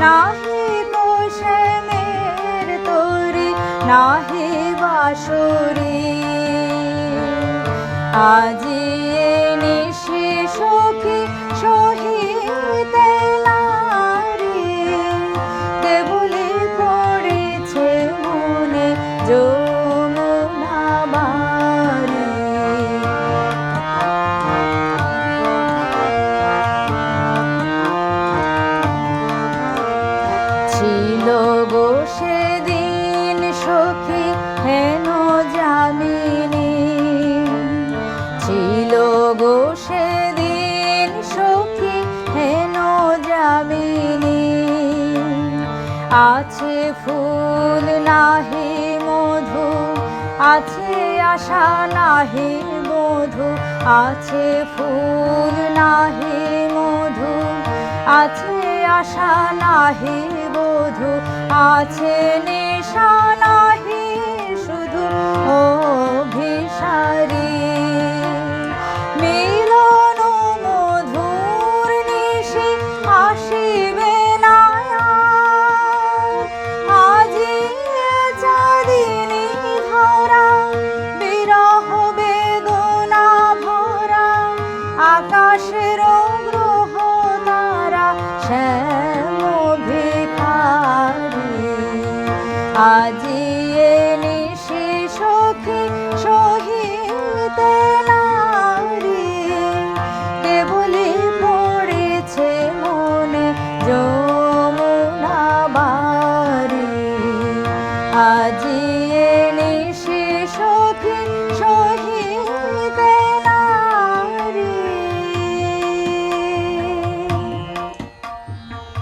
নাহি কোশেমের তোরে নাহি বাসুরি। আজি নিশি সখী সহিতে সেদিন সখী হেন জামিনী। ছিল গো সেদিন সখী হেন জামিনী। আছে ফুল নাহি মধু, আছে আশা নাহি মধু, আছে ফুল নাহি মধু, আছে আশা নাহি বধু আছে নেশা আজি নিশি সখী সহিতে নারী। কেবলি পড়েছে মনে যমুনা বাড়ি। আজি